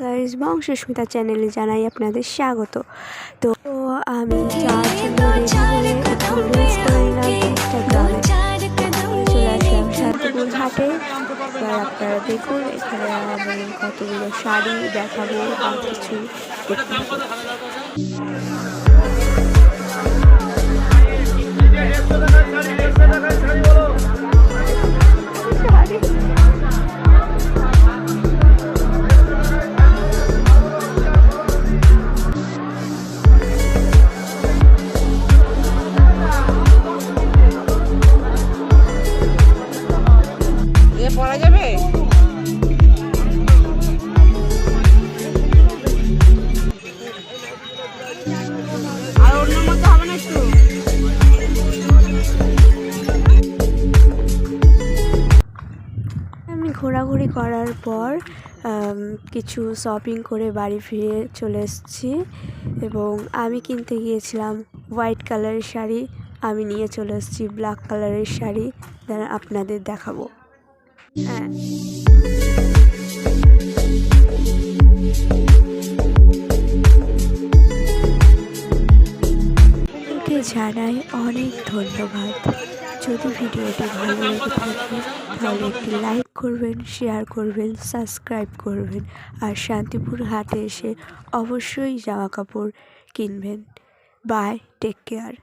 Guys বংশস্মিতা চ্যানেলে জানাই আপনাদের স্বাগত। তো, আমি ঘাটে আপনারা দেখুন, এখানে আমি কতগুলো শাড়ি দেখাবো, আর কিছু ঘোরাঘুরি করার পর কিছু শপিং করে বাড়ি ফিরে চলে এসেছি এবং আমি কিনতে গিয়েছিলাম হোয়াইট কালারের শাড়ি। আমি নিয়ে চলে এসেছি ব্ল্যাক কালারের শাড়ি। দাঁড়া আপনাদের দেখাবো। হ্যাঁ। জানাই অনেক ধন্যবাদ। যদি ভিডিওটি ভালো লেগে থাকে, তাহলে একটি লাইক করবেন, শেয়ার করবেন, সাবস্ক্রাইব করবেন আর শান্তিপুর হাটে এসে অবশ্যই জামা কাপড় কিনবেন। Bye, take care.